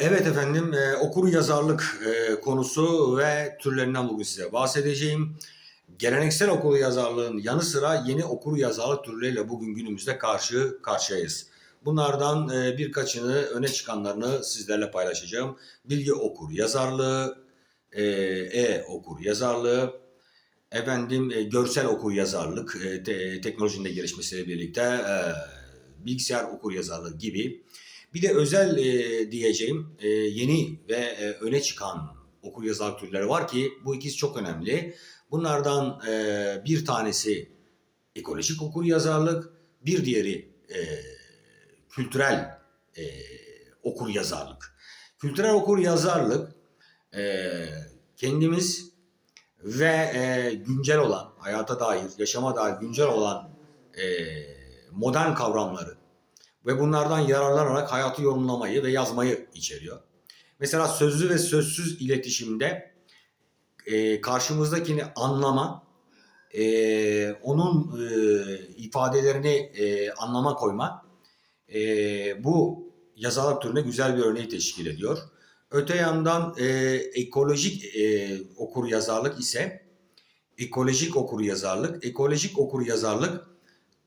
Evet efendim, e, okur yazarlık e, konusu ve türlerinden bugün size bahsedeceğim. Geleneksel okur yazarlığın yanı sıra yeni okur yazarlık türleriyle bugün günümüzde karşı karşıyayız. Bunlardan e, birkaçını öne çıkanlarını sizlerle paylaşacağım. Bilgi okur yazarlığı, e, e-okur yazarlığı, efendim e, görsel okur yazarlık, e, te- teknolojinin de gelişmesiyle birlikte e, bilgisayar okur yazarlığı gibi. Bir de özel e, diyeceğim e, yeni ve e, öne çıkan okur yazarlık türleri var ki bu ikisi çok önemli. Bunlardan e, bir tanesi ekolojik okur yazarlık, bir diğeri e, kültürel e, okur yazarlık. Kültürel okur yazarlık e, kendimiz ve e, güncel olan, hayata dair, yaşama dair güncel olan e, modern kavramları ve bunlardan yararlanarak hayatı yorumlamayı ve yazmayı içeriyor. Mesela sözlü ve sözsüz iletişimde e, karşımızdakini anlama, e, onun e, ifadelerini e, anlama koyma, e, bu yazarlık türüne güzel bir örneği teşkil ediyor. Öte yandan e, ekolojik e, okur yazarlık ise ekolojik okur yazarlık. Ekolojik okur yazarlık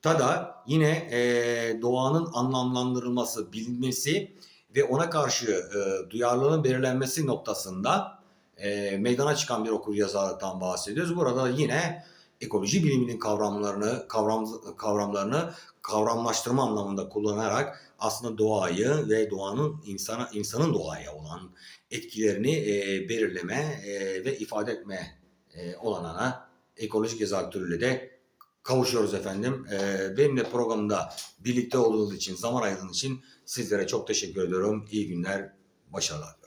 ta da yine e, doğanın anlamlandırılması, bilinmesi ve ona karşı e, duyarlılığın belirlenmesi noktasında e, meydana çıkan bir okur yazarlıktan bahsediyoruz. Burada yine ekoloji biliminin kavramlarını, kavram, kavramlarını kavramlaştırma anlamında kullanarak aslında doğayı ve doğanın insana insanın doğaya olan etkilerini e, belirleme e, ve ifade etme e, olanana ekolojik yazarlık türüyle de kavuşuyoruz efendim. E, benimle programda birlikte olduğunuz için, zaman ayırdığınız için sizlere çok teşekkür ediyorum. İyi günler, başarılar.